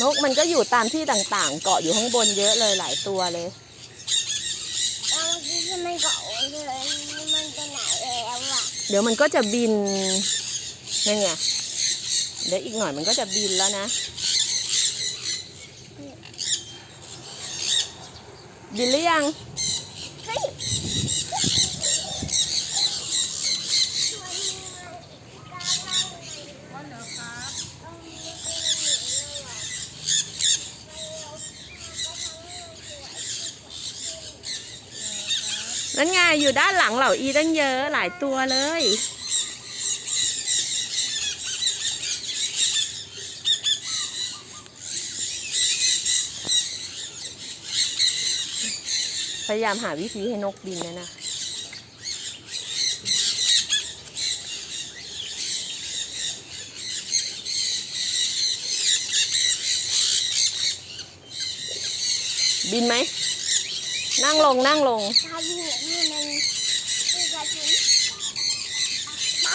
นกมันก็อยู่ตามที่ต่างๆ เกาะอยู่ข้างบนเยอะเลยหลายตัวเลยแล้วเมื่อกี้ที่มันเกาะเลยมันไปไหนแล้วอะเดี๋ยวมันก็จะบินนั่นไงเดี๋ยวอีกหน่อยมันก็จะบินแล้วนะ บินหรือยัง เฮ้ย ว่าเหรอครับ นั่นไงอยู่ด้านหลังเหล่าอีตั้งเยอะหลายตัวเลย พยายามหาวิธีให้นกบินนะนะบินไหม นั่งลงนั่งลงถ้าวิ่งนี่มันคือกระสุนไป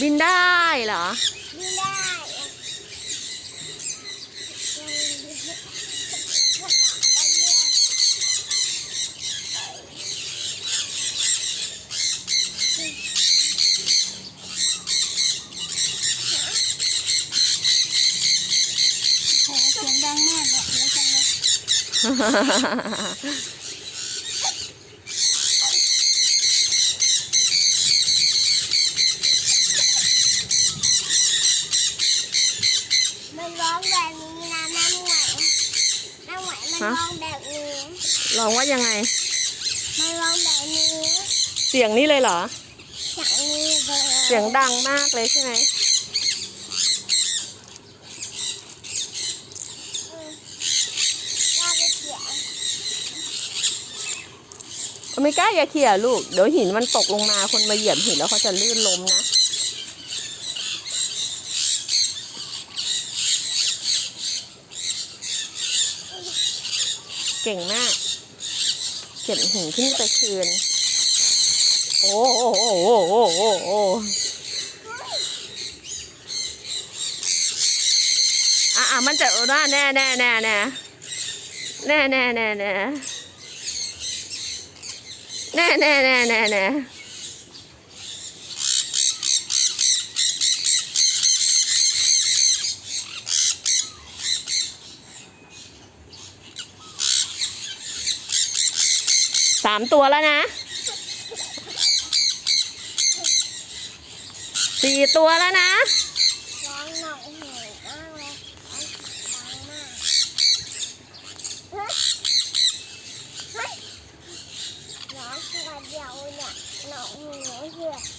บินได้เหรอบินได้โหเสียงดังมากเลยหูจังเลย มันร้องแบบนี้นะแม่หมวยแม่หมวยมันฮะร้องแบบนี้ลองว่ายังไง มันร้องแบบนี้ เสียงนี่เลยเหรออย่างนี้เลยเสียงดังมากเลยใช่ไหม อืมว่าไปเขียน ไม่กล้าอย่าเขี่ยลูก เดี๋ยวหินมันตกลงมาคนมาเหยียบหินแล้วเขาจะลื่นล้มนะเก่งมาก เก็บหินขึ้นไปคืน โอ้โอ้โอ้โอ้โอ้โอ้โอ้อะอะมันจะเออแน่แน่แน่แน่แน่แน่แน่แน่ แน่แน่แน่แน่แน่สามตัวแล้วนะสี่ตัวแล้วนะ 谢谢。